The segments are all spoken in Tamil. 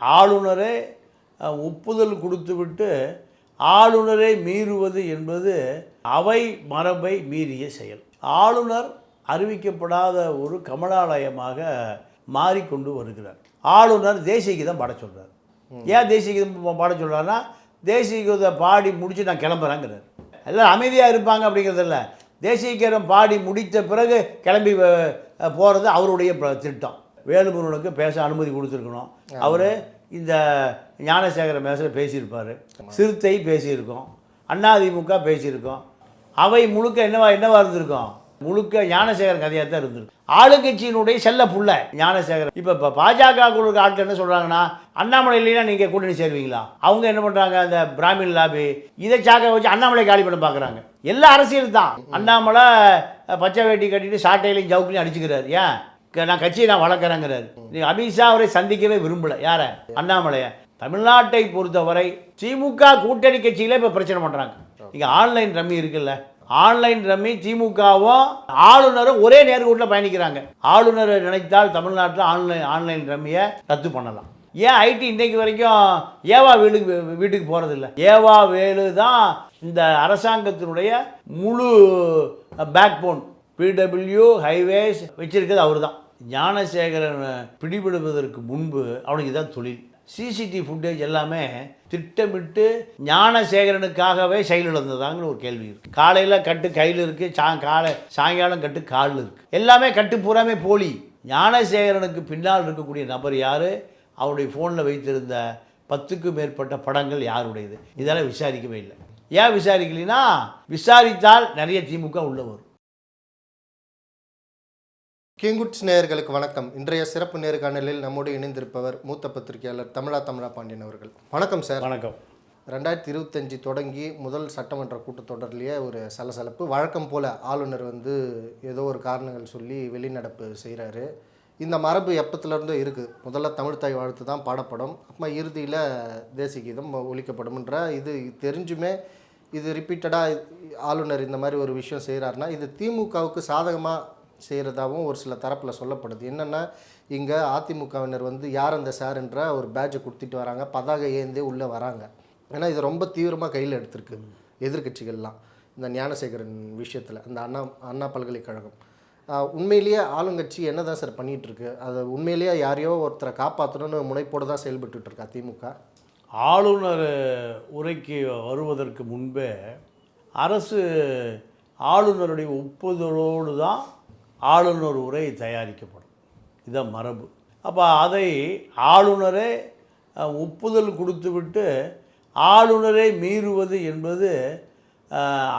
ஆளுநரே ஒப்புதல் கொடுத்துவிட்டு ஆளுநரை மீறுவது என்பது அவை மரபை மீறிய செயல். ஆளுநர் அறிவிக்கப்படாத ஒரு கமலாலயமாக மாறிக்கொண்டு வருகிறார். ஆளுநர் தேசிய கீதம் பாட சொல்கிறார் ஏன் தேசிய கீதம் பாட சொல்கிறாருன்னா தேசிய கீதத்தை பாடி முடித்து நான் கிளம்புறேங்கிறார். எல்லாம் அமைதியாக இருப்பாங்க அப்படிங்கிறதில்ல தேசிய கீதம் பாடி முடித்த பிறகு கிளம்பி போகிறது அவருடைய ப- திட்டம். வேலுமுருகனுக்கு பேச அனுமதி கொடுத்துருக்கணும். அவர் இந்த ஞானசேகர மேசில் பேசியிருப்பார். சிறுத்தை பேசியிருக்கோம். அதிமுக பேசியிருக்கோம். அவை முழுக்க என்னவா என்னவா இருந்திருக்கும்? முழுக்க ஞானசேகரன் கதையாக தான் இருந்திருக்கு. ஆளுங்கட்சியினுடைய செல்ல புள்ள ஞானசேகரன். இப்போ இப்போ பாஜக குழு ஆட்கள் என்ன சொல்கிறாங்கன்னா அண்ணாமலை இல்லைன்னா நீங்கள் கூட்டணி சேருவீங்களா? அவங்க என்ன பண்ணுறாங்க அந்த பிராமின் லாபி இதை சாக்க வச்சு அண்ணாமலை காலி பண்ண பார்க்குறாங்க எல்லா அரசியல் தான் அண்ணாமலை பச்சை வேட்டி கட்டிட்டு சாட்டையிலையும் ஜவுக்கிலையும் அடிச்சுக்கிறார். ஏன்? நான் கட்சியை நான் வளர்க்குறேங்கிறாரு. நீ அமித்ஷா அவரை சந்திக்கவே விரும்பலை. யாரை? அண்ணாமலையை. தமிழ்நாட்டை பொறுத்தவரை திமுக கூட்டணி கட்சியில இப்போ பிரச்சனை பண்ணுறாங்க இங்கே ஆன்லைன் ரம்மி இருக்குல்ல. ஆன்லைன் ரம்மி திமுகவும் ஆளுநரும் ஒரே நேர்கூட்டில் பயணிக்கிறாங்க. ஆளுநர் நினைத்தால் தமிழ்நாட்டில் ஆன்லைன் ஆன்லைன் ரம்மியை ரத்து பண்ணலாம். ஏன் ஐடி இன்னைக்கு வரைக்கும் ஏவா வீட்டுக்கு வீட்டுக்கு போகிறதில்ல ஏவா வேலு தான் இந்த அரசாங்கத்தினுடைய முழு பேக் போன் பிடபிள்யூ ஹைவேஸ் வச்சிருக்கிறது அவர் தான் ஞானசேகரன் பிடிபடுவதற்கு முன்பு அவனுக்கு தான் தொழில். சிசிடிவி ஃபுட்டேஜ் எல்லாமே திட்டமிட்டு ஞானசேகரனுக்காகவே செயலிழந்ததாங்கன்னு ஒரு கேள்வி இருக்குது காலையில் கட்டு கையில் இருக்குது சா காலை சாயங்காலம் கட்டு காலில் இருக்குது எல்லாமே கட்டு பூராமே போலி. ஞானசேகரனுக்கு பின்னால் இருக்கக்கூடிய நபர் யார்? அவருடைய ஃபோனில் வைத்திருந்த பத்துக்கும் மேற்பட்ட படங்கள் யாருடையது? இதெல்லாம் விசாரிக்கவே இல்லை. ஏன் விசாரிக்கலைன்னா விசாரித்தால் நிறைய திமுக உள்ள வரும். கிங்குட்ஸ் நேயர்களுக்கு வணக்கம். இன்றைய சிறப்பு நேர்காணலில் நம்மோடு இணைந்திருப்பவர் மூத்த பத்திரிகையாளர் தமிழா தமிழா பாண்டியன் அவர்கள். வணக்கம் சார். வணக்கம். ரெண்டாயிரத்தி இருபத்தஞ்சி தொடங்கி முதல் சட்டமன்ற கூட்டத்தொடர்லேயே ஒரு சலசலப்பு. வழக்கம் போல் ஆளுநர் வந்து ஏதோ ஒரு காரணங்கள் சொல்லி வெளிநடப்பு செய்கிறாரு இந்த மரபு எப்பத்துலேருந்தோ இருக்குது முதல்ல தமிழ்த்தாய் வாழ்த்து தான் பாடப்படும். அப்புறமா இறுதியில் தேசிய கீதம் ஒழிக்கப்படும்ன்ற இது தெரிஞ்சுமே இது ரிப்பீட்டடாக ஆளுநர் இந்த மாதிரி ஒரு விஷயம் செய்கிறாருன்னா இது திமுகவுக்கு சாதகமாக செய்கிறதாகவும் ஒரு சில தரப்பில் சொல்லப்படுது. என்னென்னா இங்கே அதிமுகவினர் வந்து யார் அந்த சார்ன்ற ஒரு பேட்சை கொடுத்துட்டு வராங்க. பதாகை ஏந்தே உள்ளே வராங்க. ஏன்னா இது ரொம்ப தீவிரமாக கையில் எடுத்திருக்கு எதிர்க்கட்சிகள்லாம். இந்த ஞானசேகரன் விஷயத்தில் அந்த அண்ணா அண்ணா பல்கலைக்கழகம். உண்மையிலேயே ஆளுங்கட்சி என்ன தான் சார் பண்ணிகிட்ருக்கு அது உண்மையிலேயே யாரையோ ஒருத்தரை காப்பாற்றணும்னு முனைப்போடு தான் செயல்பட்டுட்டு திமுக ஆளுநர் உரைக்கு வருவதற்கு முன்பே அரசு ஆளுநருடைய ஒப்புதலோடு தான் ஆளுநர் உரை தயாரிக்கப்படும். இதான் மரபு. அப்போ அதை ஆளுநரே ஒப்புதல் கொடுத்துவிட்டு ஆளுநரை மீறுவது என்பது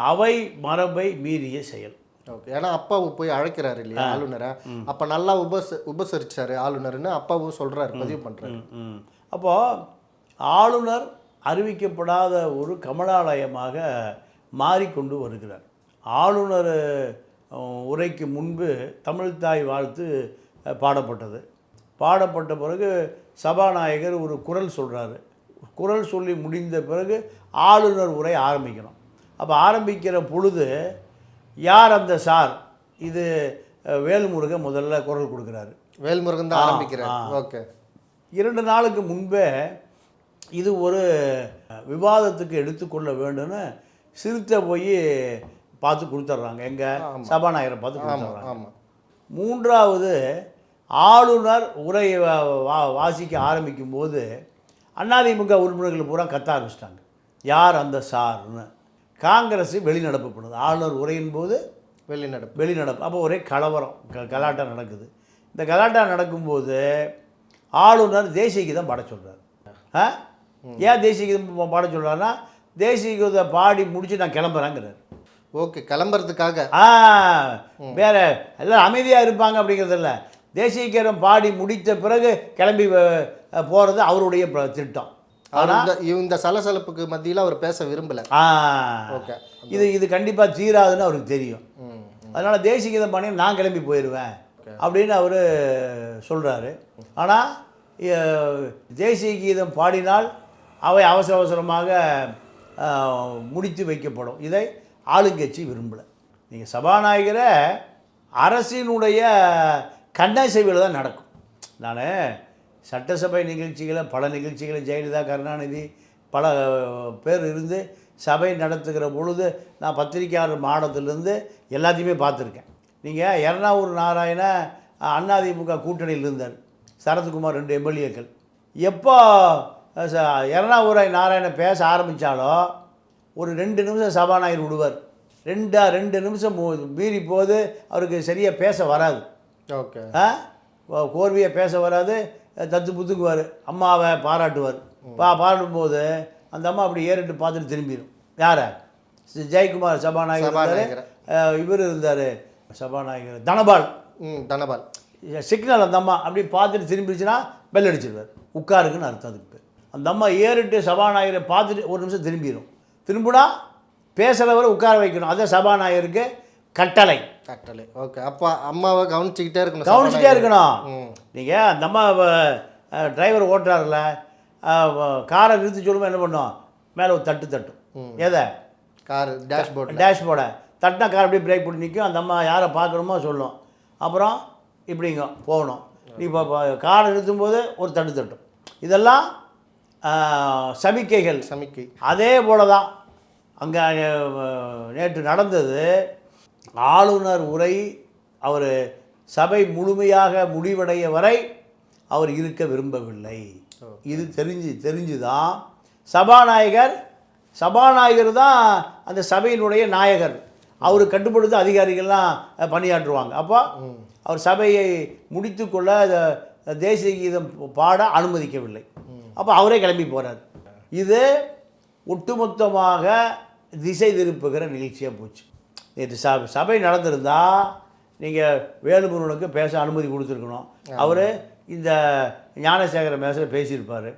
அவை மரபை மீறிய செயல். ஓகே. ஏன்னா அப்பாவு போய் அழைக்கிறாரு இல்லையா ஆளுநரை? அப்போ நல்லா உபச உபசரிச்சாரு ஆளுநர்னு அப்பாவும் சொல்கிறாரு பதிவு பண்ணுறாரு அப்போது ஆளுநர் அறிவிக்கப்படாத ஒரு கமலாலயமாக மாறிக்கொண்டு வருகிறார். ஆளுநர் உரைக்கு முன்பு தமிழ்த்தாய் வாழ்த்து பாடப்பட்டது. பாடப்பட்ட பிறகு சபாநாயகர் ஒரு குரல் சொல்கிறாரு குரல் சொல்லி முடிந்த பிறகு ஆளுநர் உரை ஆரம்பிக்கணும். அப்போ ஆரம்பிக்கிற பொழுது யார் அந்த சார்? இது வேல்முருகன் முதல்ல குரல் கொடுக்குறாரு. வேல்முருகன் தான் ஆரம்பிக்கிறார். ஓகே. இரண்டு நாளுக்கு முன்பே இது ஒரு விவாதத்துக்கு எடுத்துக்கொள்ள வேண்டும்னு சிறுத்தை போய் பார்த்து கொடுத்துட்றாங்க. எங்க சபாநாயகரை பார்த்து கொடுத்துட்றாங்க. மூன்றாவது ஆளுநர் உரையை வா- வாசிக்க ஆரம்பிக்கும் போது அதிமுக உறுப்பினர்கள் பூரா கத்த ஆரம்பிச்சிட்டாங்க. யார் அந்த சார்னு? காங்கிரஸ் வெளிநடப்பு பண்ணுது. ஆளுநர் உரையின் போது வெளிநடப்பு. வெளிநடப்பு. அப்போ ஒரே கலவரம் க கலாட்டா நடக்குது. இந்த கலாட்டா நடக்கும்போது ஆளுநர் தேசிய கீதம் பாட சொல்கிறார் ஆ? ஏன் தேசிய கீதம் பாட சொல்கிறாருன்னா தேசிய கீதத்தை பாடி முடிச்சு நான் கிளம்புறேங்கிறார். ஓகே கிளம்புறதுக்காக. ஆ வேற எல்லாம் அமைதியாக இருப்பாங்க அப்படிங்கிறதில்ல தேசிய கீதம் பாடி முடித்த பிறகு கிளம்பி போகிறது அவருடைய திட்டம். அவர் இந்த சலசலப்புக்கு மத்தியில் அவர் பேச விரும்பல. ஆ ஓகே. இது இது கண்டிப்பாக தீராதுன்னு அவருக்கு தெரியும். அதனால் தேசிய கீதம் பண்ணி நான் கிளம்பி போயிடுவேன் அப்படின்னு அவர் சொல்கிறாரு ஆனால் தேசிய கீதம் பாடினால் அவை அவசர அவசரமாக முடித்து வைக்கப்படும். இதை ஆளுங்கட்சி விரும்பலை. நீங்கள் சபாநாயகரை அரசினுடைய கண்ணசைவில் தான் நடக்கும். நான் சட்டசபை நிகழ்ச்சிகளை பல நிகழ்ச்சிகளை ஜெயலலிதா கருணாநிதி பல பேர் இருந்து சபை நடத்துகிற பொழுது நான் பத்திரிக்கையாளர் மாடத்துலேருந்து எல்லாத்தையுமே பார்த்துருக்கேன். நீங்கள் எர்ணாவூர் நாராயண அஹ், அதிமுக கூட்டணியில் இருந்தார். சரத்குமார் ரெண்டு எம்எல்ஏக்கள். எப்போ அஹ், ச- நாராயணன் பேச ஆரம்பித்தாலோ ஒரு ரெண்டு நிமிஷம் சபாநாயகர் விடுவார். ரெண்டா ரெண்டு நிமிஷம் மீறி போது அவருக்கு சரியாக பேச வராது. ஓகே. ஆ? கோர்வையாக பேச வராது. தத்து புத்துக்குவார். அம்மாவை பாராட்டுவார். பா பாராட்டும் போது அந்த அம்மா அப்படி ஏறிட்டு பார்த்துட்டு திரும்பிடும் யாரை? ஜெயக்குமார் சபாநாயகர் இருந்தார். இவர் இருந்தார். சபாநாயகர் தனபால். ம் தனபால். சிக்னல் அந்த அம்மா அப்படி பார்த்துட்டு திரும்பிடுச்சுன்னா பெல் அடிச்சிடுவார் உட்காருக்குன்னு அர்த்தம் அதுக்கு அந்த அம்மா ஏறிட்டு சபாநாயகரை பார்த்துட்டு ஒரு நிமிஷம் திரும்பிடும் திரும்பினா பேசுகிறவரை உட்கார வைக்கணும். அதான் சபாநாயகருக்கு கட்டளை. கட்டளை. ஓகே. அப்போ அம்மாவை கவனிச்சுக்கிட்டே இருக்கணும் கவனிச்சுட்டே. இருக்கணும். நீங்கள் அந்த அம்மா டிரைவர் ஓட்டுறாருல காரை நிறுத்தி சொல்லும்போது என்ன பண்ணும்? மேலே ஒரு தட்டு தட்டும். எதை? கார் டேஷ்போர்டில் டேஷ்போர்டை தட்டினா கார் அப்படியே பிரேக் போட்டு நிற்கும் அந்த அம்மா யாரை பார்க்கணுமோ சொல்லும். அப்புறம் இப்படிங்க போகணும். நீ இப்போ காரை நிறுத்தும் போது ஒரு தட்டு தட்டும். இதெல்லாம் சமிக்கைகள். சமிக்கை. அதே போல தான் அங்கே நேற்று நடந்தது. ஆளுநர் உரை அவர் சபை முழுமையாக முடிவடைய வரை அவர் இருக்க விரும்பவில்லை. இது தெரிஞ்சு தெரிஞ்சு தான் சபாநாயகர் சபாநாயகர் தான் அந்த சபையினுடைய நாயகர். அவர் கட்டுப்படுத்த அதிகாரிகள்லாம் பணியாற்றுவாங்க. அப்போ அவர் சபையை முடித்துக்கொள்ள தேசிய கீதம் பாட அனுமதிக்கவில்லை. அப்போ அவரே கிளம்பி போகிறார் இது ஒட்டுமொத்தமாக திசை திருப்புகிற நிகழ்ச்சியாக போச்சு. நேற்று ச சபை நடந்திருந்தா நீங்கள் வேலுமுருகனுக்கு பேச அனுமதி கொடுத்துருக்கணும். அவர் இந்த ஞானசேகர மேசில் பேசியிருப்பார்.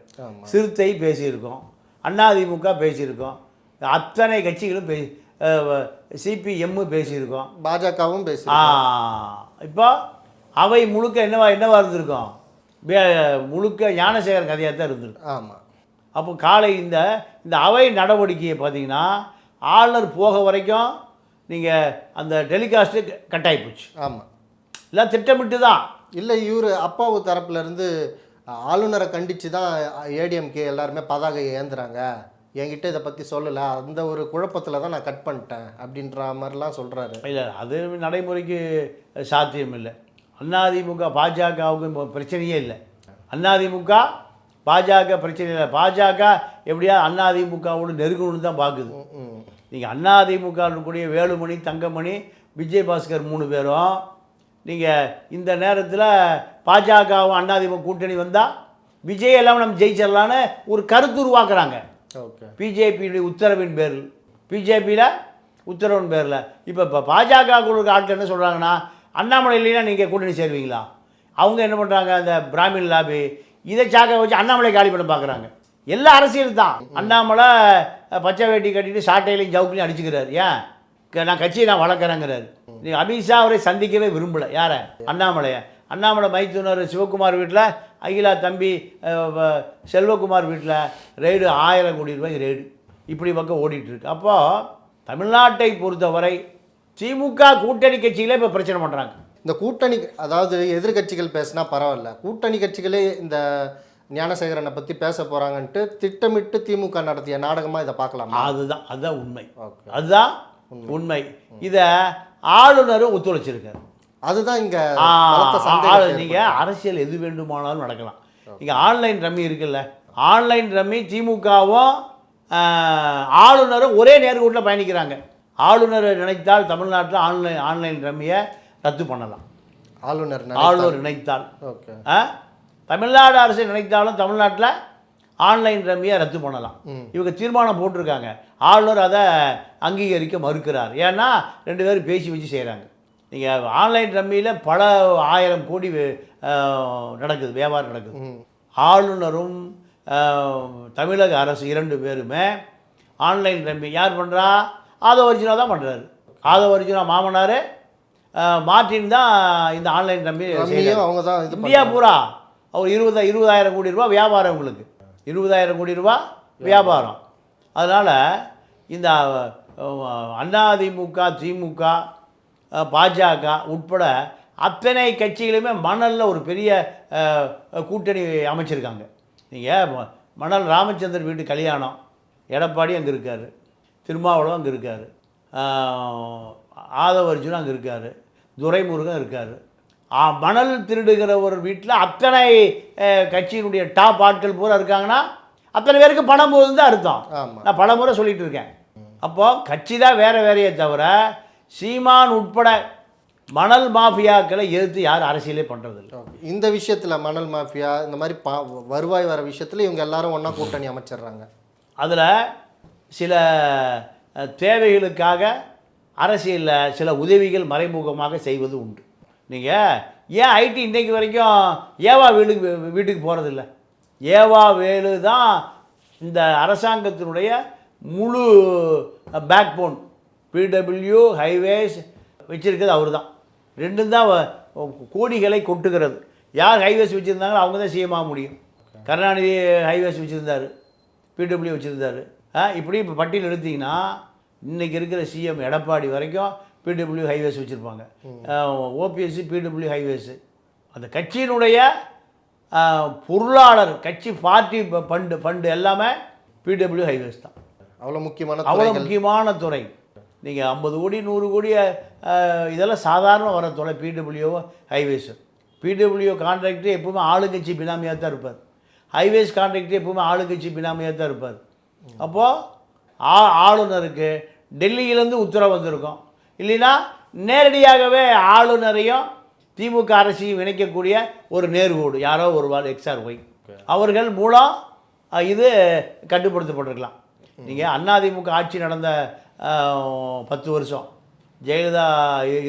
சிறுத்தை பேசியிருக்கோம். அதிமுக பேசியிருக்கோம். அத்தனை கட்சிகளும் பேசி சிபிஎம்மு பேசியிருக்கோம். பாஜகவும் பேசி இப்போ அவை முழுக்க என்னவா என்னவா இருந்திருக்கும்? முழுக்க ஞானசேகர் கதையாக தான் இருந்திருக்கும் ஆமாம் அப்போ காலை இந்த இந்த அவை நடவடிக்கையை பார்த்தீங்கன்னா ஆளுநர் போக வரைக்கும் நீங்கள் அந்த டெலிகாஸ்ட்டு கட் ஆகி போச்சு. ஆமாம் எல்லாம் திட்டமிட்டு தான் இல்லை இவர் அப்பாவு தரப்புல இருந்து ஆளுநரை கண்டித்து தான் ஏடிஎம்கே எல்லாருமே பதாகை ஏந்துறாங்க. என்கிட்ட இதை பற்றி சொல்லலை அந்த ஒரு குழப்பத்தில் தான் நான் கட் பண்ணிட்டேன் அப்படின்ற மாதிரிலாம் சொல்கிறாரு இல்லை அது நடைமுறைக்கு சாத்தியம் இல்லை அதிமுக பாஜகவுக்கு இப்போ பிரச்சனையே இல்லை. அதிமுக பாஜக பிரச்சனை இல்லை. பாஜக எப்படியா அதிமுகவோடு நெருங்கணும்னு தான் பார்க்குது. நீங்கள் அதிமுக கூடிய வேலுமணி தங்கமணி விஜய் பாஸ்கர் மூணு பேரும் நீங்கள் இந்த நேரத்தில் பாஜகவும் அதிமுக கூட்டணி வந்தால் விஜய் எல்லாம் நம்ம ஜெயிச்சிடலான்னு ஒரு கருத்து உருவாக்குறாங்க. ஓகே. பிஜேபியுடைய உத்தரவின் பேரில். பிஜேபியில் உத்தரவின் பேரில். இப்போ இப்போ பாஜக குழு ஆட்கள் என்ன சொல்கிறாங்கன்னா அண்ணாமலை இல்லைன்னா நீங்கள் கூட்டணி சேருவீங்களா? அவங்க என்ன பண்ணுறாங்க அந்த பிராமின் லாபி இதை சாக்க வச்சு அண்ணாமலை காலி பண்ண பார்க்குறாங்க எல்லா அரசியல் தான். அண்ணாமலை பச்சை வேட்டி கட்டிட்டு சாட்டையிலையும் ஜவுக்குலையும் அடிச்சுக்கிறாரு. ஏன்? நான் கட்சியை நான் வளர்க்குறேங்கிறாரு. நீ அமித்ஷா அவரை சந்திக்கவே விரும்பலை. யாரை? அண்ணாமலையை. அண்ணாமலை மைத்துனர் சிவகுமார் வீட்டில் அகிலா தம்பி செல்வகுமார் வீட்டில் ரெய்டு ஆயிரம் கோடி ரூபாய் ரெய்டு. இப்படி பக்கம் ஓடிட்டு இருக்கு. அப்போது தமிழ்நாட்டை பொறுத்தவரை திமுக கூட்டணி கட்சிகளே இப்போ பிரச்சனை பண்ணுறாங்க இந்த கூட்டணி அதாவது எதிர்கட்சிகள் பேசினா பரவாயில்ல. கூட்டணி கட்சிகளே இந்த ஞானசேகரனை பற்றி பேச போகிறாங்கன்ட்டு திட்டமிட்டு திமுக நடத்திய நாடகமாக இதை பார்க்கலாமா? அதுதான் அதுதான் உண்மை. அதுதான் உண்மை. இதை ஆளுநரும் ஒத்துழைச்சிருக்காரு. அதுதான் இங்கே நீங்கள் அரசியல் எது வேண்டுமானாலும் நடக்கலாம். நீங்கள் ஆன்லைன் ரம்மி இருக்குல்ல ஆன்லைன் ரம்மி திமுகவும் ஆளுநரும் ஒரே நேர்கோட்டில் பயணிக்கிறாங்க. ஆளுநரை நினைத்தால் தமிழ்நாட்டில் ஆன்லைன் ஆன்லைன் ரம்மியை ரத்து பண்ணலாம். ஆளுநர் ஆளுநர் நினைத்தால். ஓகே. ஆ? தமிழ்நாடு அரசு நினைத்தாலும் தமிழ்நாட்டில் ஆன்லைன் ரம்மியை ரத்து பண்ணலாம். இவங்க தீர்மானம் போட்டிருக்காங்க. ஆளுநர் அதை அங்கீகரிக்க மறுக்கிறார். ஏன்னா ரெண்டு பேரும் பேசி வச்சு செய்கிறாங்க நீங்கள் ஆன்லைன் ரம்மியில் பல ஆயிரம் கோடி நடக்குது வியாபாரம் நடக்குது. ஆளுநரும் தமிழக அரசு இரண்டு பேருமே ஆன்லைன் ரம்மி யார் பண்ணுறா ஆதவ ஒரிஜினா தான் பண்ணுறாரு ஆதவ ஒரிஜினா மாமனார் ஆ, மார்ட்டின் தான் இந்த ஆன்லைன். ரம்மியும் அவங்க தான் இந்தியா பூரா அவர் இருபதா இருபதாயிரம் கோடி ரூபா வியாபாரம் உங்களுக்கு இருபதாயிரம் கோடி ரூபா வியாபாரம். அதனால் இந்த அதிமுக திமுக பாஜக உட்பட அத்தனை கட்சிகளுமே மணலில் ஒரு பெரிய கூட்டணி அமைச்சிருக்காங்க. நீங்கள் மணல் ராமச்சந்திரன் வீட்டு கல்யாணம் எடப்பாடி அங்கே இருக்கார். திருமாவளவன் அங்கே இருக்கார். ஆதவர்ஜுன் அங்கே இருக்கார். துரைமுருகன் இருக்கார். மணல் திருடுகிற ஒரு வீட்டில் அத்தனை கட்சியினுடைய டாப் ஆட்கள் பூரா இருக்காங்கன்னா அத்தனை பேருக்கு பணம் போகுதுன்னு தான் அர்த்தம். நான் பல முறை சொல்லிட்டு இருக்கேன். அப்போது கட்சி தான் வேறு வேறையே தவிர சீமான் உட்பட மணல் மாஃபியாக்களை எதிர்த்து யாரும் அரசியலே பண்ணுறதில்ல. இந்த விஷயத்துல மணல் மாஃபியா இந்த மாதிரி பா வருவாய் வர விஷயத்துல இவங்க எல்லாரும் ஒண்ணா கூட்டணி அமைச்சிடுறாங்க. அதில் சில தேவைகளுக்காக அரசியலில் சில உதவிகள் மறைமுகமாக செய்வது உண்டு. நீங்கள் ஏன் ஐடி இன்றைக்கு வரைக்கும் ஏவா வீட்டுக்கு வீட்டுக்கு போகிறதில்ல ஏவா வேலு தான் இந்த அரசாங்கத்தினுடைய முழு பேக் போன் பிடபிள்யூ ஹைவேஸ் வச்சுருக்கிறது அவர் தான். ரெண்டும் தான் கோடிகளை கொட்டுகிறது. யார் ஹைவேஸ் வச்சுருந்தாங்களோ அவங்க தான் சிஎம் முடியும். கருணாநிதி ஹைவேஸ் வச்சுருந்தாரு. பிடபிள்யூ வச்சுருந்தாரு. இப்படி இப்போ பட்டியல் எடுத்தீங்கன்னா இன்றைக்கி இருக்கிற சிஎம் எடப்பாடி வரைக்கும் பிடபிள்யூ ஹைவேஸ் வச்சுருப்பாங்க. ஓபிஎஸ்சி பிடபிள்யூ ஹைவேஸு அந்த கட்சியினுடைய பொருளாளர் கட்சி பார்ட்டி ஃபண்டு ஃபண்டு எல்லாமே பிடபிள்யூ ஹைவேஸ் தான். அவ்வளவு முக்கியமான அவ்வளோ முக்கியமான துறை. நீங்கள் ஐம்பது கோடி நூறு கோடி இதெல்லாம் சாதாரண வர துறை பிடபிள்யூ ஹைவேஸு பிடபிள்யூ கான்ட்ராக்டர் எப்பவுமே ஆளுங்கட்சி பினாமியாக தான் இருப்பார். ஹைவேஸ் கான்ட்ராக்டர் எப்பவுமே ஆளுங்கட்சி பினாமியாக தான் இருப்பார். அப்போது ஆ ஆளுநருக்கு டெல்லியிலேருந்து உத்தரவு வந்திருக்கும். இல்லைன்னா நேரடியாகவே ஆளுநரையும் திமுக அரசையும் இணைக்கக்கூடிய ஒரு நேர்கோடு யாரோ ஒரு எக்ஸ்ஆர் ஒய் அவர்கள் மூலம் இது கட்டுப்படுத்தப்பட்டிருக்கலாம். நீங்கள் அதிமுக ஆட்சி நடந்த பத்து வருஷம். ஜெயலலிதா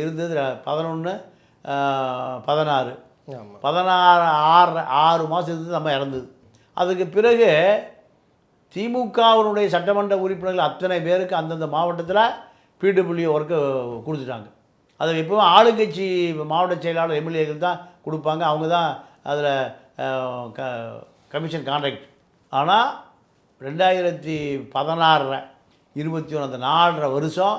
இருந்தது பதினொன்று பதினாறு. பதினாறு ஆறு ஆறு மாதம் இருந்து நம்ம இறந்தது. அதுக்கு பிறகு திமுகவினுடைய சட்டமன்ற உறுப்பினர்கள் அத்தனை பேருக்கு அந்தந்த மாவட்டத்தில் பிடபிள்யூ ஒர்க்கு கொடுத்துட்டாங்க. அதை எப்போவும் ஆளுங்கட்சி மாவட்ட செயலாளர் எம்எல்ஏக்கள் தான் கொடுப்பாங்க. அவங்க தான் அதில் க கமிஷன் கான்ட்ராக்ட் ஆனால் ரெண்டாயிரத்தி பதினாறில் இருபத்தி ஒன்று அந்த நாலரை வருஷம்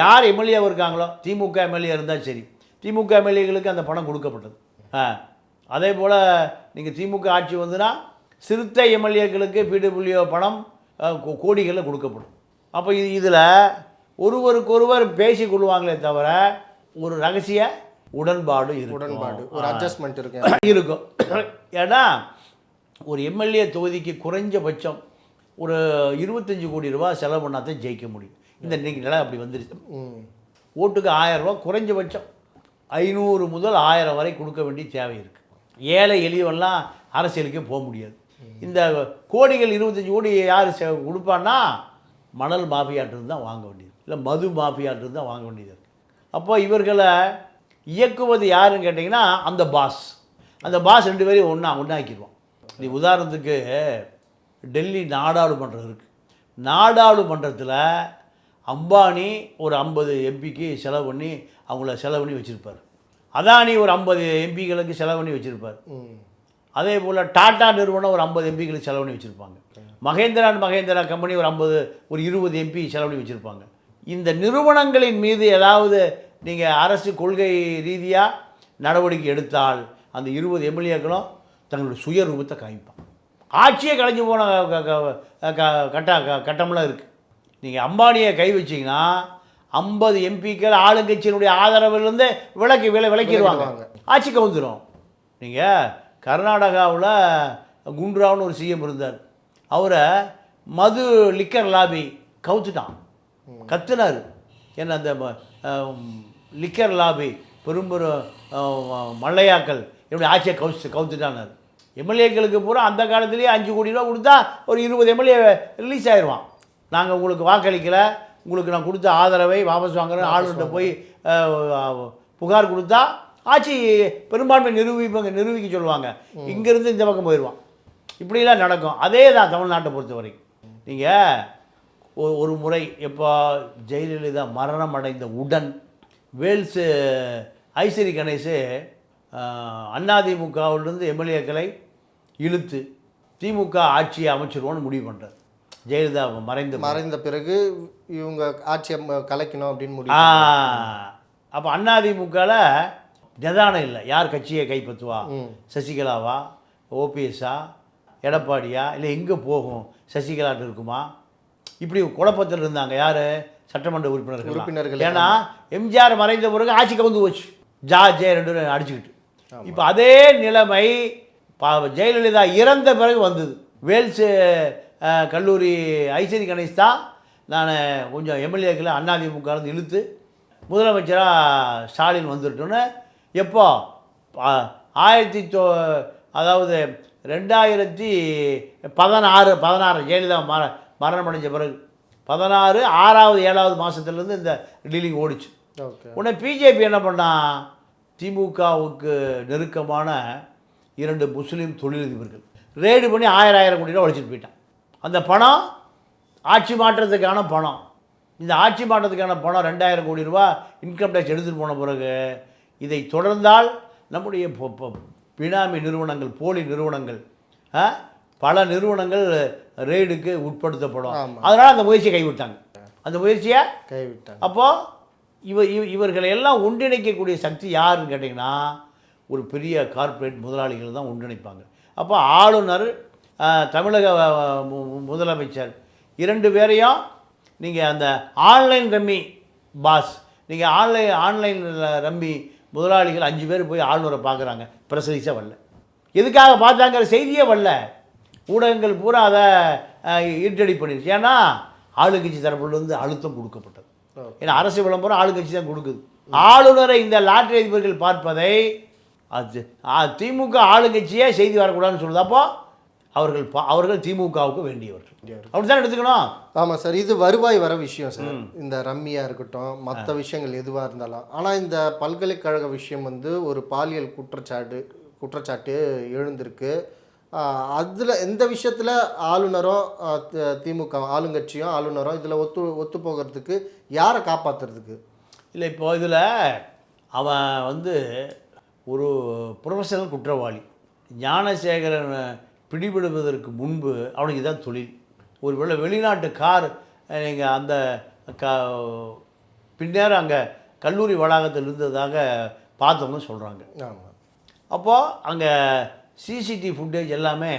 யார் எம்எல்ஏ இருக்காங்களோ திமுக எம்எல்ஏ இருந்தால் சரி. திமுக எம்எல்ஏகளுக்கு அந்த பணம் கொடுக்கப்பட்டது. ஆ அதே போல் நீங்கள் திமுக ஆட்சி வந்துன்னா சிறுத்தை எம்எல்ஏக்களுக்கு பிடபிள்யூ பணம் கோடிகளில் கொடுக்கப்படும். அப்போ இது இதில் ஒருவருக்கொருவர் பேசி கொள்வாங்களே தவிர ஒரு ரகசிய உடன்பாடு உடன்பாடு ஒரு அட்ஜஸ்ட்மெண்ட் இருக்கு இருக்கும். ஏன்னா ஒரு எம்எல்ஏ தொகுதிக்கு குறைஞ்சபட்சம் ஒரு இருபத்தஞ்சு கோடி ரூபாய் செலவு பண்ணால் தான் ஜெயிக்க முடியும். இந்த இன்னைக்கு நிலை அப்படி வந்துருச்சு. ஓட்டுக்கு ஆயிரம் குறைஞ்சபட்சம் ஐநூறு முதல் ஆயிரம் வரை கொடுக்க வேண்டிய தேவை இருக்குது ஏழை எளியவெல்லாம் அரசியலுக்கே போக முடியாது. இந்த கோடிகள் இருபத்தஞ்சி கோடி யார் செ- கொடுப்பான்னா மணல் மாஃபியாட்டிருந்து தான் வாங்க வேண்டியது. இல்லை மது மாஃபியாட்டிருந்து தான் வாங்க வேண்டியது இருக்குது அப்போ இவர்களை இயக்குவது யாருன்னு கேட்டிங்கன்னா அந்த பாஸ். அந்த பாஸ் ரெண்டு பேரையும் ஒன்றா ஒன்றாக்கிடுவோம் நீ உதாரணத்துக்கு டெல்லி நாடாளுமன்றம் இருக்குது நாடாளுமன்றத்தில் அம்பானி ஒரு ஐம்பது எம்பிக்கு செலவு பண்ணி அவங்கள செலவு பண்ணி வச்சுருப்பார். அதானி ஒரு ஐம்பது எம்பிகளுக்கு செலவு பண்ணி வச்சுருப்பார். அதே போல் டாடா நிறுவனம் ஒரு ஐம்பது எம்பிகளுக்கு செலவு பண்ணி வச்சுருப்பாங்க. மகேந்திரா அண்ட் மகேந்திரா கம்பெனி ஒரு ஐம்பது ஒரு இருபது எம்பி செலவு பண்ணி வச்சுருப்பாங்க. இந்த நிறுவனங்களின் மீது ஏதாவது நீங்கள் அரசு கொள்கை ரீதியாக நடவடிக்கை எடுத்தால் அந்த இருபது எம்எல்ஏக்களும் தங்களுடைய சுயரூபத்தை காமிப்பான் ஆட்சியே கலைஞ்சு போன க- கட்ட க- கட்டமெல்லாம் இருக்குது நீங்கள் அம்பானியை கை வச்சீங்கன்னா ஐம்பது எம்பிக்கள் ஆளுங்கட்சியினுடைய ஆதரவிலிருந்து விலக்கி விலை விலக்கிடுவாங்க. ஆட்சி கவுந்துரும். நீங்கள் கர்நாடகாவில் குண்ட்ராவ்னு ஒரு சிஎம் இருந்தார். அவரை மது லிக்கர் லாபி கவுத்துட்டான். கத்துனார். ஏன்னா அந்த லிக்கர் லாபி பெரும்பெரும் மல்லையாக்கள் என்னுடைய ஆட்சியை கவுச்சு கவுத்துட்டானார். எம்எல்ஏக்களுக்கு பூரா அந்த காலத்திலேயே அஞ்சு கோடி ரூபா கொடுத்தா ஒரு இருபது எம்எல்ஏ ரிலீஸ் ஆயிடுவான் நாங்கள் உங்களுக்கு வாக்களிக்கலை. உங்களுக்கு நான் கொடுத்த ஆதரவை வாபஸ் வாங்குறேன். ஆளுநர்கிட்ட போய் புகார் கொடுத்தா ஆட்சி பெரும்பான்மை நிரூபிப்பாங்க நிரூபிக்க சொல்லுவாங்க. இங்கேருந்து இந்த பக்கம் போயிடுவான் இப்படிலாம் நடக்கும். அதே தான் தமிழ்நாட்டை பொறுத்தவரை. நீங்கள் ஒரு முறை எப்போ ஜெயலலிதா மரணம் அடைந்த உடன் வேல்ஸு ஐஸ்வரி கணேஷ் அதிமுகவிலிருந்து எம்எல்ஏக்களை இழுத்து திமுக ஆட்சியை அமைச்சிருவோன்னு முடிவு பண்ணுறார் ஜெயலலிதா மறைந்த. மறைந்த பிறகு இவங்க ஆட்சியை கலைக்கணும் அப்படின்னு முடிவு அப்போ அதிமுகவில் நிதானம் இல்லை. யார் கட்சியை கைப்பற்றுவா? சசிகலாவா? ஓபிஎஸ்ஸா? எடப்பாடியா? இல்லை எங்கே போகும்? சசிகலாட்டு இருக்குமா? இப்படி குழப்பத்தில் இருந்தாங்க. யார்? சட்டமன்ற உறுப்பினர்கள் உறுப்பினர்கள் ஏன்னா எம்ஜிஆர் மறைந்த பிறகு ஆட்சி கவுந்து போச்சு. ஜா ஜெய ரெண்டு அடிச்சுக்கிட்டு. இப்போ அதே நிலைமை பா- ஜெயலலிதா இறந்த பிறகு வந்தது. வேல்ஸ் கல்லூரி ஐசரி கணேஷ் தான் நான் கொஞ்சம் எம்எல்ஏக்களை அண்ணாதிமுகலேருந்து இழுத்து முதலமைச்சராக ஸ்டாலின் வந்துட்டோன்னு எப்போ? ஆயிரத்தி தொ அதாவது ரெண்டாயிரத்தி பதினாறு பதினாறு ஜெயலலிதா மர மரணம் அடைஞ்ச பிறகு. பதினாறு ஆறாவது ஏழாவது மாதத்துலேருந்து இந்த டீலிங் ஓடிச்சு. உடனே பிஜேபி என்ன பண்ணான் திமுகவுக்கு நெருக்கமான இரண்டு முஸ்லீம் தொழிலதிபர்கள். ரேடு பண்ணி ஆயிரம் ஆயிரம் கோடி ரூபா ஒழிச்சிட்டு போயிட்டான். அந்த பணம் ஆட்சி மாற்றத்துக்கான பணம். இந்த ஆட்சி மாற்றத்துக்கான பணம் ரெண்டாயிரம் கோடி ரூபா இன்கம் டேக்ஸ் எடுத்துகிட்டு போன பிறகு இதை தொடர்ந்தால் நம்முடைய பினாமி நிறுவனங்கள் போலி நிறுவனங்கள் பல நிறுவனங்கள் ரெய்டுக்கு உட்படுத்தப்படும். அதனால் அந்த முயற்சியை கைவிட்டாங்க. அந்த முயற்சியை கைவிட்டாங்க. அப்போது இவ இவ இவர்களை எல்லாம் ஒன்றிணைக்கக்கூடிய சக்தி யாருன்னு கேட்டிங்கன்னா ஒரு பெரிய கார்ப்பரேட் முதலாளிகள் தான் ஒன்றிணைப்பாங்க. அப்போ ஆளுநர் தமிழக முதலமைச்சர் இரண்டு பேரையும் நீங்கள் அந்த ஆன்லைன் ரம்மி பாஸ் நீங்கள் ஆன்லைன் ஆன்லைனில் ரம்மி முதலாளிகள் அஞ்சு பேர் போய் ஆளுநரை பார்க்குறாங்க. பிரசரிச்சா வரல. எதுக்காக பார்த்தாங்கிற செய்தியே வரல. ஊடகங்கள் பூரா அதை ஈட்டடி பண்ணிருச்சு. ஏன்னா ஆளுங்கட்சி தரப்புலேருந்து அழுத்தம் கொடுக்கப்பட்டது. ஏன்னா அரசு விளம்பரம் ஆளுங்கட்சி தான் கொடுக்குது. ஆளுநரை இந்த லாட்டரி அதிபர்கள் பார்ப்பதை அது திமுக ஆளுங்கட்சியே செய்தி வரக்கூடாதுன்னு சொல்லுது. அப்போது அவர்கள் அவர்கள் திமுகவுக்கு வேண்டியவர்கள். அப்படி தான் எடுத்துக்கணும்? ஆமாம் சார். இது வருவாய் வர விஷயம் சார். இந்த ரம்மியாக இருக்கட்டும் மற்ற விஷயங்கள் எதுவாக இருந்தாலும். ஆனால் இந்த பல்கலைக்கழக விஷயம் வந்து ஒரு பாலியல் குற்றச்சாட்டு குற்றச்சாட்டு எழுந்திருக்கு. அதில் எந்த விஷயத்தில் ஆளுநரும் திமுக ஆளுங்கட்சியும் ஆளுநரும் இதில் ஒத்து ஒத்து போகிறதுக்கு யாரை காப்பாற்றுறதுக்கு இல்லை இப்போ இதில் அவன் வந்து ஒரு ப்ரொஃபஷனல் குற்றவாளி. ஞானசேகரன் பிடிபடுவதற்கு முன்பு அவனுக்கு தான் தொழில். ஒரு வேளை வெளிநாட்டு கார் நீங்கள் அந்த க பின்னர் அங்கே கல்லூரி வளாகத்தில் இருந்ததாக பார்த்தோம்னு சொல்கிறாங்க ஆமாம் அப்போது அங்கே சிசிடிவி ஃபுட்டேஜ் எல்லாமே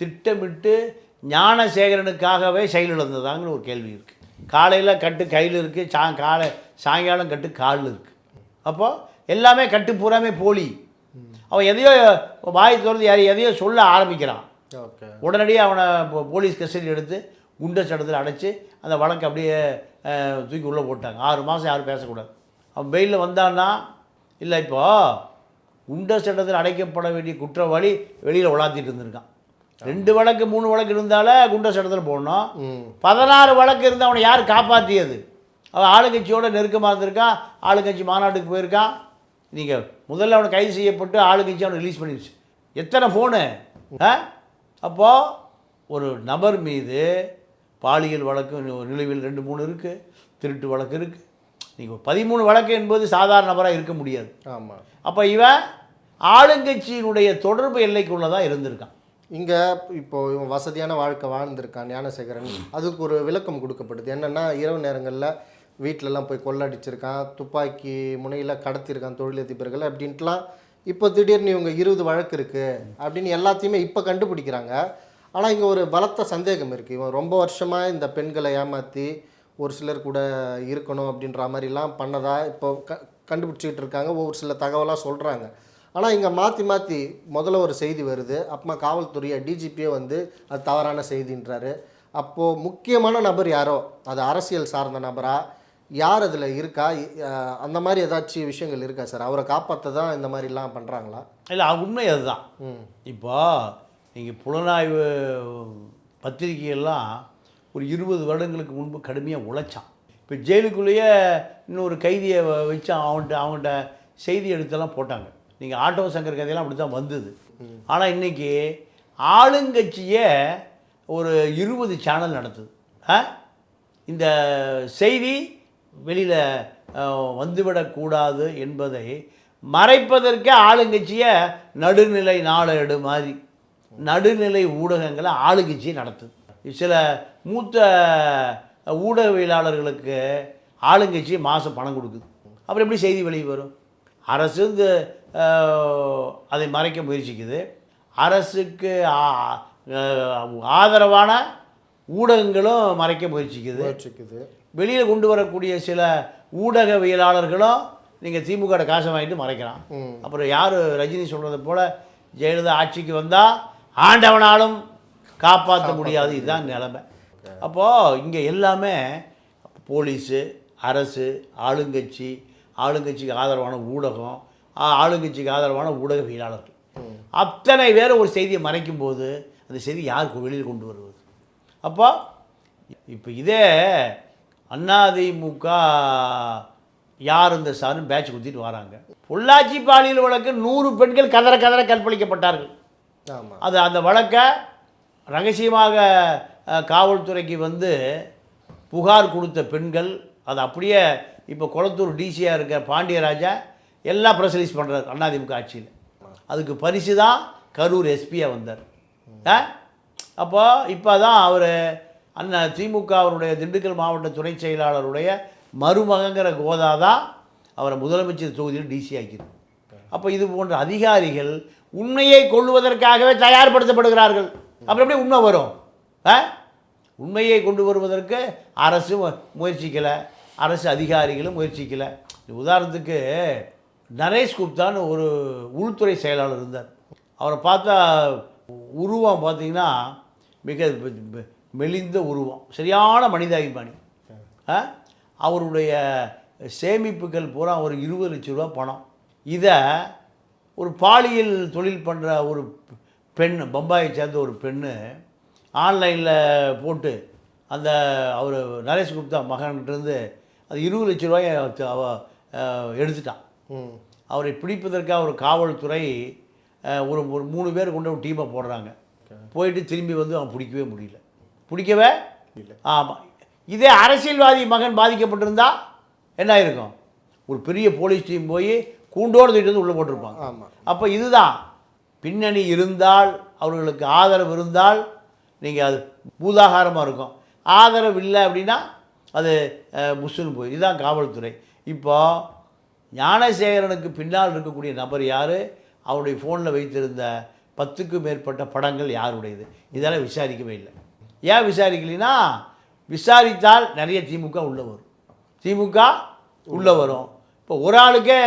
திட்டமிட்டு ஞானசேகரனுக்காகவே செயலிழந்ததாங்கிற ஒரு கேள்வி இருக்குது காலையில் கட்டு கையில் இருக்குது சா காலை சாயங்காலம் கட்டு காலில் இருக்குது அப்போது எல்லாமே கட்டு பூராமே போலி. அவன் எதையோ வாய் திறந்து யாரை எதையோ சொல்ல ஆரம்பிக்கிறான். ஓகே. உடனடியாக அவனை போலீஸ் கஸ்டடி எடுத்து குண்டர் சட்டத்தில் அடைச்சி அந்த வழக்கை அப்படியே தூக்கி உள்ளே போட்டாங்க. ஆறு மாதம் யாரும் பேசக்கூடாது. அவன் பெயிலில் வந்தான்னா இல்லை இப்போ குண்டர் சட்டத்தில் அடைக்கப்பட வேண்டிய குற்றவாளி வெளியில் உலாத்திட்டு இருந்திருக்கான். ரெண்டு வழக்கு மூணு வழக்கு இருந்தாலே குண்டர் சட்டத்தில் போடணும். பதினாறு வழக்கு இருந்து அவனை யார் காப்பாற்றியது அவன் ஆளுங்கட்சியோட நெருக்கமாக இருந்திருக்கான் ஆளுங்கட்சி மாநாட்டுக்கு போயிருக்கான். நீங்கள் முதல்ல அவனை கைது செய்யப்பட்டு ஆளுங்கட்சி அவனை ரிலீஸ் பண்ணிடுச்சு எத்தனை ஃபோனு அப்போது ஒரு நபர் மீது பாலியல் வழக்கு நி- நிலுவையில் ரெண்டு மூணு இருக்குது திருட்டு வழக்கு இருக்குது நீங்கள் பதிமூணு வழக்கு என்பது சாதாரண நபராக இருக்க முடியாது. ஆமாம் அப்போ இவன் ஆளுங்கட்சியினுடைய தொடர்பு எல்லைக்குள்ளதான் இருந்திருக்கான். இங்கே இப்போ இவன் வசதியான வாழ்க்கை வாழ்ந்திருக்கான் ஞானசேகரன். அதுக்கு ஒரு விளக்கம் கொடுக்கப்படுது. என்னென்னா இரவு நேரங்களில் வீட்டிலலாம் போய் கொள்ளடிச்சிருக்கான் துப்பாக்கி முனையில் கடத்தியிருக்கான் தொழிலதிபர்கள் அப்படின்ட்டுலாம் இப்போ திடீர்னு இவங்க இருபது வழக்கு இருக்குது அப்படின்னு எல்லாத்தையுமே இப்போ கண்டுபிடிக்கிறாங்க. ஆனால் இங்கே ஒரு பலத்த சந்தேகம் இருக்குது இவன் ரொம்ப வருஷமாக இந்த பெண்களை ஏமாற்றி ஒரு சிலர் கூட இருக்கணும் அப்படின்ற மாதிரிலாம் பண்ணதா இப்போ க கண்டுபிடிச்சிக்கிட்டு இருக்காங்க. ஒவ்வொரு சில தகவலாக சொல்கிறாங்க ஆனால் இங்கே மாற்றி மாற்றி முதல்ல ஒரு செய்தி வருது. அப்புறமா காவல்துறையை டிஜிபியே வந்து அது தவறான செய்தின்றாரு. அப்போது முக்கியமான நபர் யாரோ? அது அரசியல் சார்ந்த நபராக யார் அதில் இருக்கா? அந்த மாதிரி ஏதாச்சும் விஷயங்கள் இருக்கா சார்? அவரை காப்பாற்ற தான் இந்த மாதிரிலாம் பண்ணுறாங்களா இல்லை உண்மை அதுதான். இப்போ நீங்கள் புலனாய்வு பத்திரிகையெல்லாம் ஒரு இருபது வருடங்களுக்கு முன்பு கடுமையாக உழைச்சான். இப்போ ஜெயிலுக்குள்ளேயே இன்னொரு கைதியை வச்சு அவன்கிட்ட அவன்கிட்ட செய்தி எடுத்தெல்லாம் போட்டாங்க. நீங்கள் ஆட்டோ சங்கர் கதையெல்லாம் அப்படி தான் வந்தது ஆனால் இன்றைக்கி ஆளுங்கட்சியே ஒரு இருபது சேனல் நடத்துது. இந்த செய்தி வெளியில் வந்துவிடக்கூடாது என்பதை மறைப்பதற்கே ஆளுங்கட்சியை நடுநிலை நாளேடு மாதிரி நடுநிலை ஊடகங்களை ஆளுங்கட்சி நடத்துது. சில மூத்த ஊடகவியலாளர்களுக்கு ஆளுங்கட்சி மாதம் பணம் கொடுக்குது. அப்புறம் எப்படி செய்தி வெளியே வரும்? அரசு இந்த அதை மறைக்க முயற்சிக்குது. அரசுக்கு ஆதரவான ஊடகங்களும் மறைக்க முயற்சிக்குது. முயற்சிக்குது. வெளியில் கொண்டு வரக்கூடிய சில ஊடகவியலாளர்களும் நீங்கள் திமுக காசை வாங்கிட்டு மறைக்கிறான். அப்புறம் யார் ரஜினி சொல்கிறது போல் ஜெயலலிதா ஆட்சிக்கு வந்தால் ஆண்டவனாலும் காப்பாற்ற முடியாது. இதுதான் நிலைமை. அப்போது இங்கே எல்லாமே போலீஸு அரசு ஆளுங்கட்சி ஆளுங்கட்சிக்கு ஆதரவான ஊடகம் ஆளுங்கட்சிக்கு ஆதரவான ஊடகவியலாளர்கள். அத்தனை பேர் ஒரு செய்தியை மறைக்கும் போது அந்த செய்தி யாருக்கு வெளியில் கொண்டு வருவது? அப்போ இப்போ இதே அதிமுக யார் இந்த சாருன்னு பேட்ச் குத்திட்டு வராங்க. பொள்ளாச்சி பாலியல் வழக்கு நூறு பெண்கள் கதற கதற கற்பழிக்கப்பட்டார்கள். அது அந்த வழக்கை ரகசியமாக காவல்துறைக்கு வந்து புகார் கொடுத்த பெண்கள் அது அப்படியே இப்போ குளத்தூர் டிசியாக இருக்க பாண்டியராஜா எல்லாம் ப்ரெஸ் ரிலீஸ் பண்ணுறாரு அதிமுக ஆட்சியில். அதுக்கு பரிசு தான் கரூர் எஸ்பியாக வந்தார். அப்போ இப்போ தான் அவர் அண்ணா திமுக அவருடைய திண்டுக்கல் மாவட்ட துணை செயலாளருடைய மருமகங்கிற கோதா தான் அவரை முதலமைச்சர் தொகுதியில் டிசி ஆக்கிது அப்போ இது போன்ற அதிகாரிகள் உண்மையை கொள்வதற்காகவே தயார்படுத்தப்படுகிறார்கள். அப்புறம் எப்படி உண்மை வரும்? ஆ? உண்மையை கொண்டு வருவதற்கு அரசு முயற்சிக்கலை. அரசு அதிகாரிகளும் முயற்சிக்கலை. உதாரணத்துக்கு நரேஷ் குப்தான்னு ஒரு உள்துறை செயலாளர் இருந்தார். அவரை பார்த்தா உருவம் பார்த்தீங்கன்னா மிக மெலிந்த உருவம். சரியான மனிதாபிமானி? அவருடைய சேமிப்புகள் பூரா ஒரு இருபது லட்ச ரூபா பணம். இதை ஒரு பாலியல் தொழில் பண்ணுற ஒரு பெண் பம்பாயை சேர்ந்த ஒரு பெண்ணு ஆன்லைனில் போட்டு அந்த அவர் நரேஷ் குப்தா மகன்கிட்டருந்து அது இருபது லட்ச ரூபாயை அவ- எடுத்துட்டான். அவரை பிடிப்பதற்காக ஒரு காவல்துறை ஒரு ஒரு மூணு பேர் கொண்டு ஒரு டீமை போடுறாங்க. போயிட்டு திரும்பி வந்து அவன் பிடிக்கவே முடியல. பிடிக்கவே ஆமாம் இதே அரசியல்வாதி மகன் பாதிக்கப்பட்டிருந்தா என்ன ஆயிருக்கும்? ஒரு பெரிய போலீஸ் டீம் போய் கூண்டோடு தூக்கிட்டு வந்து உள்ளே போட்டிருப்பாங்க. ஆமாம் அப்போ இதுதான். பின்னணி இருந்தால் அவர்களுக்கு ஆதரவு இருந்தால் நீங்கள் அது பூதாகாரமாக இருக்கும். ஆதரவு இல்லை அப்படின்னா அது புஷ்ஷுன்னு போய் இதுதான் காவல்துறை. இப்போ ஞானசேகரனுக்கு பின்னால் இருக்கக்கூடிய நபர் யார்? அவருடைய ஃபோனில் வைத்திருந்த பத்துக்கும் மேற்பட்ட படங்கள் யாருடையது? இதெல்லாம் விசாரிக்கவே இல்லை. ஏன் விசாரிக்கலைன்னா விசாரித்தால் நிறைய திமுக உள்ளே வரும். திமுக உள்ளே வரும். இப்போ ஒரு ஆளுக்கே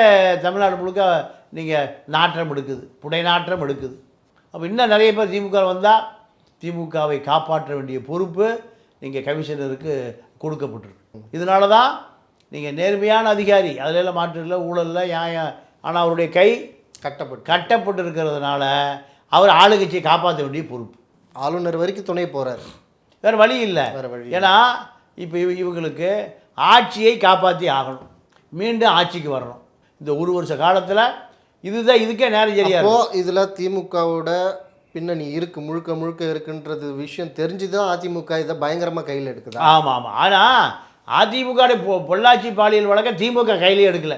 தமிழ்நாடு முழுக்க நீங்கள் நாற்றம் எடுக்குது புடை நாற்றம் எடுக்குது. அப்போ இன்னும் நிறைய பேர் திமுக வந்தால் திமுகவை காப்பாற்ற வேண்டிய பொறுப்பு நீங்கள் கமிஷனருக்கு கொடுக்கப்பட்டிருக்கு. இதனால தான் நீங்கள் நேர்மையான அதிகாரி அதில் எல்லாம் மாற்று இல்லை ஊழல்ல நியாயம் ஆனால் அவருடைய கை கட்டப்பட்டு கட்டப்பட்டு இருக்கிறதுனால அவர் ஆளுங்கட்சியை காப்பாற்ற வேண்டிய பொறுப்பு. ஆளுநர் வரைக்கும் துணை போறாரு. வேறு வழி இல்லை. வேற வழி ஏன்னா இப்போ இவ இவங்களுக்கு ஆட்சியை காப்பாற்றி ஆகணும். மீண்டும் ஆட்சிக்கு வரணும். இந்த ஒரு வருஷ காலத்தில் இதுதான் இதுக்கே நேரம் சரியா இதுல திமுகவோட பின்னணி இருக்கு முழுக்க முழுக்க இருக்குன்றது விஷயம் தெரிஞ்சுதான் அதிமுக இதை பயங்கரமா கையில் எடுக்குதா? ஆமாம் ஆமாம் ஆனால் அதிமுக பொள்ளாச்சி பாலியல் வழக்க திமுக கையிலே எடுக்கல.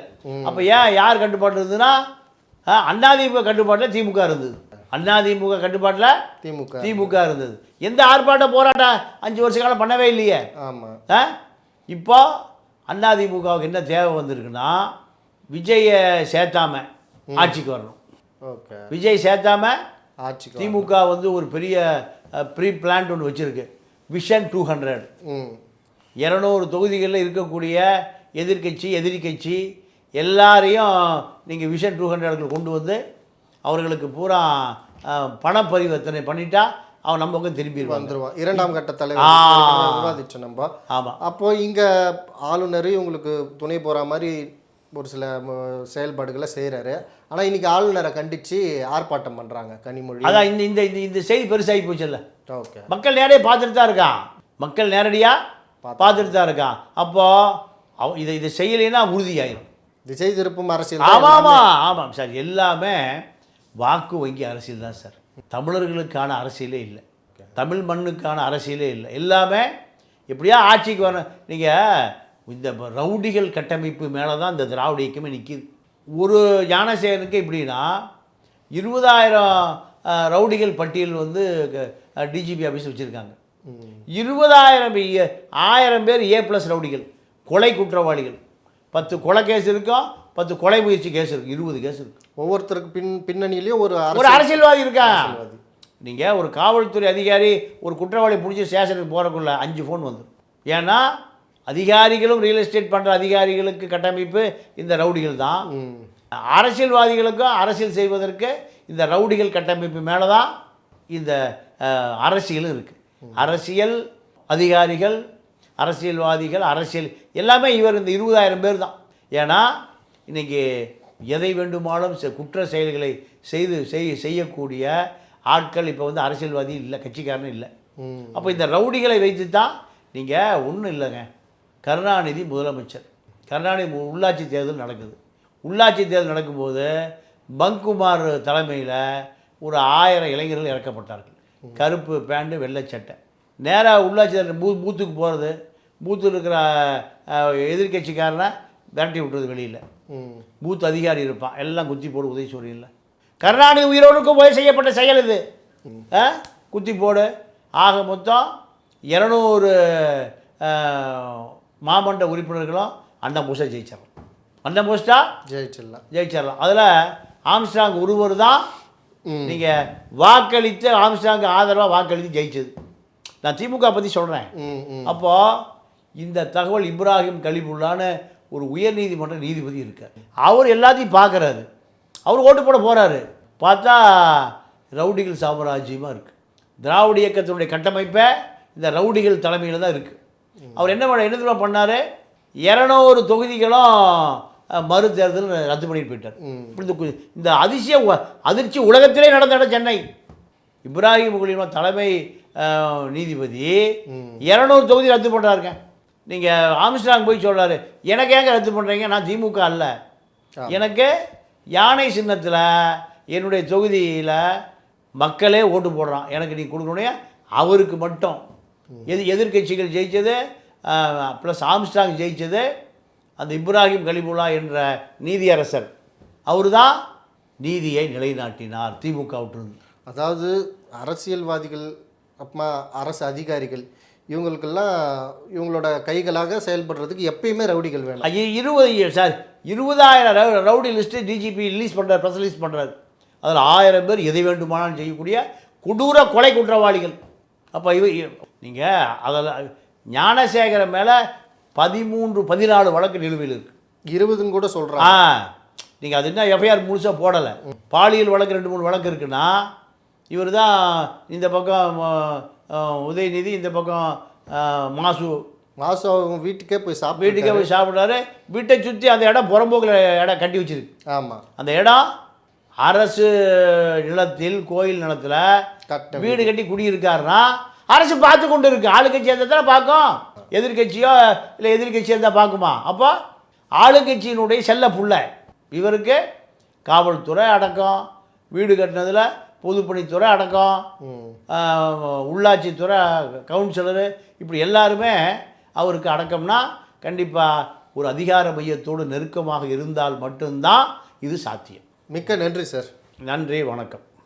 அப்போ ஏன் யார் கட்டுப்பாடு இருந்ததுன்னா அதிமுக கட்டுப்பாட்டில் திமுக இருந்தது. அதிமுக கட்டுப்பாட்டில் திமுக. திமுக இருந்தது. எந்த ஆர்ப்பாட்ட போராட்டம் அஞ்சு வருஷ காலம் பண்ணவே இல்லையே? ஆமா. ஆ? இப்போ அதிமுகவுக்கு என்ன தேவை வந்திருக்குன்னா விஜயை சேர்த்தாம ஆட்சிக்கு வரணும். ஓகே. விஜய் சேர்த்தாம ஆட்சிக்கு வா. திமுக வந்து ஒரு பெரிய ப்ரீ பிளான்ட் ஒன்று வச்சுருக்கு. விஷன் டூ ஹண்ட்ரட் இரநூறு தொகுதிகளில் இருக்கக்கூடிய எதிர்க்கட்சி எதிரி கட்சி எல்லாரையும் நீங்கள் விஷன் டூ ஹண்ட்ரடுக்கு கொண்டு வந்து அவர்களுக்கு பூரா பண பரிவர்த்தனை பண்ணிட்டா அவன் நம்ம பக்கம் திரும்பிடுவாங்க. வந்துருவான். இரண்டாம் கட்ட தலைவர் விவாதிச்சோம் நம்ம. ஆமாம் அப்போ இங்க ஆளுநர் உங்களுக்கு துணை போற மாதிரி ஒரு சில செயல்பாடுகளை செய்றாரு. ஆனா இன்னைக்கு ஆளுநரை கண்டிச்சு ஆர்ப்பாட்டம் பண்றாங்க கனிமொழி. அதான் இந்த இந்த இந்த- செய்தி பெருசாகி போச்சுல்ல ஓகே. மக்கள் நேரடியாக பார்த்துட்டு தான் இருக்கான். மக்கள் நேரடியாக பார்த்துட்டு. தான் இருக்கான். அப்போது அவ இதை இதை செய்யலைன்னா உறுதியாயிரும். திசை திருப்பும் அரசியல் ஆமாம் ஆமாம் ஆமாம் சார் எல்லாமே வாக்கு வங்கி அரசியல் தான் சார். தமிழர்களுக்கான அரசியலே இல்லை. தமிழ் மண்ணுக்கான அரசியலே இல்லை. எல்லாமே எப்படியா ஆட்சிக்கு வரணும். நீங்கள் இந்த ரவுடிகள் கட்டமைப்பு மேலே தான் இந்த திராவிட இயக்கமே நிற்கிது ஒரு ஞானசேகருக்கு எப்படின்னா இருபதாயிரம் ரவுடிகள் பட்டியல் வந்து டிஜிபி ஆஃபீஸ் வச்சுருக்காங்க. இருபதாயிரம் ஏ- ஆயிரம் பேர் ஏ ப்ளஸ் ரவுடிகள் கொலை குற்றவாளிகள். பத்து கொலை கேஸ் இருக்கும் பத்து கொலை முயற்சி கேஸ் இருக்குது இருபது கேஸ் இருக்குது ஒவ்வொருத்தருக்கு பின் பின்னணியிலையும் ஒரு ஒரு அரசியல் அரசியல்வாதி அரசியல்வாதி. நீங்கள் ஒரு காவல்துறை அதிகாரி ஒரு குற்றவாளி பிடிச்சி ஸ்டேஷனுக்கு போகிறக்குள்ள அஞ்சு ஃபோன் வந்துடும். ஏன்னா அதிகாரிகளும் ரியல் எஸ்டேட் பண்ணுற அதிகாரிகளுக்கு கட்டமைப்பு இந்த ரவுடிகள் தான். அரசியல்வாதிகளுக்கும் அரசியல் செய்வதற்கு இந்த ரவுடிகள் கட்டமைப்பு மேலே தான் இந்த அரசியலும் இருக்குது அரசியல் அதிகாரிகள் அரசியல்வாதிகள் அரசியல் எல்லாமே இவர் இந்த இருபதாயிரம் பேர் தான். ஏன்னா இன்றைக்கி எதை வேண்டுமானாலும் குற்ற செயல்களை செய்து செய் செய்யக்கூடிய ஆட்கள் இப்போ வந்து அரசியல்வாதி இல்லை கட்சிக்காரனும் இல்லை. அப்போ இந்த ரவுடிகளை வைத்து தான் நீங்கள் ஒன்றும் இல்லைங்க. கருணாநிதி முதலமைச்சர். கருணாநிதி உள்ளாட்சி தேர்தல் நடக்குது. உள்ளாட்சி தேர்தல் நடக்கும்போது பங்குமார் தலைமையில் ஒரு ஆயிரம் இளைஞர்கள் இறக்கப்பட்டார்கள். கருப்பு பேண்ட்டு வெள்ளை சட்டை. நேராக உள்ளாட்சி தேர்தல் பூ பூத்துக்கு போகிறது பூத்தில் இருக்கிற அஹ், எதிர்க்கட்சிக்காரனை விரட்டி விட்டுறது வெளியில். பூத் அதிகாரி இருப்பான். எல்லாம் குத்தி போடு உதயசூரி இல்லை கருணாநிதி உயிரோடுக்கும் போய் செய்யப்பட்ட செயல் இது? குத்தி போடு. ஆக மொத்தம் இரநூறு மாமன்ற உறுப்பினர்களும் அண்ணன் போஸ்டா ஜெயிச்சிடலாம். அண்ணன் போஸ்டா ஜெயிச்சிடலாம். ஜெயிச்சிடலாம். அதில் ஆம்ஸ்டாங் ஒருவர் தான். நீங்கள் வாக்களித்து ஆம்ஸ்டாங் ஆதரவாக வாக்களித்து ஜெயிச்சது. நான் திமுக பற்றி சொல்கிறேன் ம் ம். அப்போ இந்த தகவல் இப்ராஹிம் கலிபுல்லான்னு ஒரு உயர்நீதிமன்ற நீதிபதி இருக்கார். அவர் எல்லாத்தையும் பார்க்குறாரு. அவர் ஓட்டு போட போகிறாரு பார்த்தா ரவுடிகள் சாம்ராஜ்யமாக இருக்குது திராவிட இயக்கத்தினுடைய கட்டமைப்பை இந்த ரவுடிகள் தலைமையில் தான் இருக்குது அவர் என்ன பண்ண என்ன தெரியுமா பண்ணார்? இரநூறு தொகுதிகளும் அஹ், மறு தேர்தல் ரத்து பண்ணிட்டு போயிட்டார். இப்படி இந்த அதிசய அதிர்ச்சி உலகத்திலே நடந்த இடம் சென்னை. இப்ராஹிம் குலிமா தலைமை நீதிபதி இரநூறு தொகுதி ரத்து பண்ணுறாருங்க நீங்கள் ஆம்ஸ்டாங் போய் சொல்றாரு எனக்கு ஏங்க ரத்து பண்ணுறீங்க நான் திமுக அல்ல. எனக்கு யானை சின்னத்தில் என்னுடைய தொகுதியில் மக்களே ஓட்டு போடுறான். எனக்கு நீ கொடுக்கணும் அவருக்கு மட்டும். எது எதிர்க்கட்சிகள் ஜெயிச்சது ப்ளஸ் ஆம்ஸ்டாங் ஜெயிச்சது அந்த இப்ராஹிம் கலிமுல்லா என்ற நீதியரசர். அவர் தான் நீதியை நிலைநாட்டினார் திமுக விட்டிருந்து அதாவது அரசியல்வாதிகள் அப்புறமா அரசு அதிகாரிகள் இவங்களுக்கெல்லாம் இவங்களோட கைகளாக செயல்படுறதுக்கு எப்பயுமே ரவுடிகள் வேணும். ஐய இருபது சார் இருபதாயிரம் ரவு- ரவுடி லிஸ்ட்டு டிஜிபி ரிலீஸ் பண்ணுறாரு ப்ரெஸ் ரிலீஸ் பண்ணுறாரு அதில் ஆயிரம் பேர் எதை வேண்டுமானாலும் செய்யக்கூடிய கொடூர கொலை குற்றவாளிகள். அப்போ இவ நீங்கள் அதில் ஞானசேகரன் மேலே பதிமூன்று பதினாலு வழக்கு நிலுவையில் இருக்குது இருபதுன்னு கூட ஆ. சொல்கிறாங்க நீங்கள் அது என்ன எஃப்ஐஆர் முழுசாக போடலை. பாலியல் வழக்கு ரெண்டு மூணு வழக்கு இருக்குன்னா இவர் தான் இந்த பக்கம் உதயநிதி இந்த பக்கம் மாசு. மாசு அவங்க வீட்டுக்கே போய் சாப்பிட்டு வீட்டுக்கே போய் சாப்பிட்றாரு வீட்டை சுற்றி அந்த இடம் புறம்போக்கில் இடம் கட்டி வச்சிருக்கு. ஆமாம் அந்த இடம் அரசு நிலத்தில் கோயில் நிலத்தில் வீடு கட்டி குடியிருக்காருன்னா அரசு பார்த்து கொண்டு இருக்கு. ஆளுங்கட்சி இருந்தால் தானே பார்க்கும். எதிர்க்கட்சியோ இல்லை எதிர்க்கட்சியாக இருந்தால் பார்க்குமா? அப்போ ஆளுங்கட்சியினுடைய செல்ல புள்ள. இவருக்கு காவல்துறை அடக்கம். வீடு கட்டினதில் பொதுப்பணித்துறை அடக்கம் உள்ளாட்சித்துறை கவுன்சிலரு இப்படி எல்லாருமே அவருக்கு அடக்கம்னா கண்டிப்பாக ஒரு அதிகார மையத்தோடு நெருக்கமாக இருந்தால் மட்டும்தான் இது சாத்தியம். மிக்க நன்றி சார். நன்றி வணக்கம்.